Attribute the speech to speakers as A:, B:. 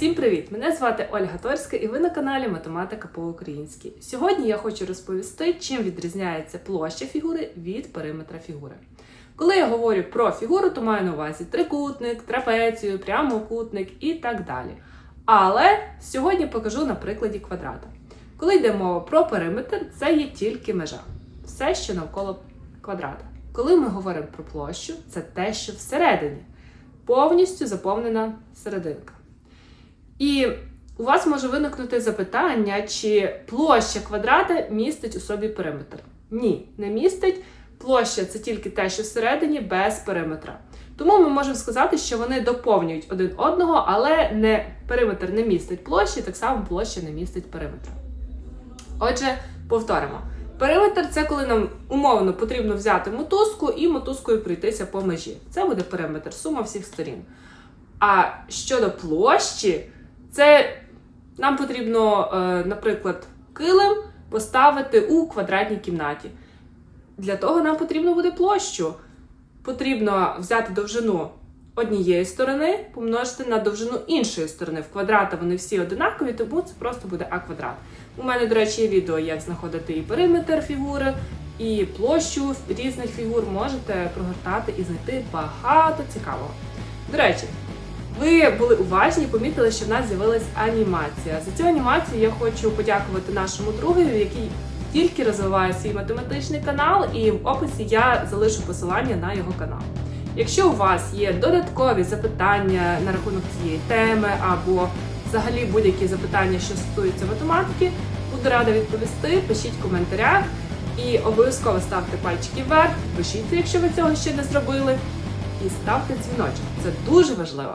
A: Всім привіт! Мене звати Ольга Торська і ви на каналі Математика по-українськи. Сьогодні я хочу розповісти, чим відрізняється площа фігури від периметра фігури. Коли я говорю про фігуру, то маю на увазі трикутник, трапецію, прямокутник і так далі. Але сьогодні покажу на прикладі квадрата. Коли йде мова про периметр, це є тільки межа, все, що навколо квадрата. Коли ми говоримо про площу, це те, що всередині, повністю заповнена серединка. І у вас може виникнути запитання, чи площа квадрата містить у собі периметр. Ні, не містить. Площа це тільки те, що всередині без периметра. Тому ми можемо сказати, що вони доповнюють один одного, але не периметр не містить площі, так само площа не містить периметра. Отже, повторимо. Периметр це коли нам умовно потрібно взяти мотузку і мотузкою пройтися по межі. Це буде периметр, сума всіх сторін. А щодо площі, це нам потрібно, е, наприклад, килим поставити у квадратній кімнаті. Для того нам потрібно буде площу. Потрібно взяти довжину однієї сторони, помножити на довжину іншої сторони. В квадрата вони всі одинакові, тому це просто буде А квадрат. У мене, до речі, є відео, як знаходити і периметр фігури, і площу різних фігур. Можете прогортати і знайти багато цікавого. До речі, ви були уважні помітили, що в нас з'явилась анімація. За цю анімацію я хочу подякувати нашому другові, який тільки розвиває свій математичний канал, і в описі я залишу посилання на його канал. Якщо у вас є додаткові запитання на рахунок цієї теми або взагалі будь-які запитання, що стосуються математики, буду рада відповісти. Пишіть в коментарях і обов'язково ставте пальчики вверх, пишіть, якщо ви цього ще не зробили, і ставте дзвіночок. Це дуже важливо.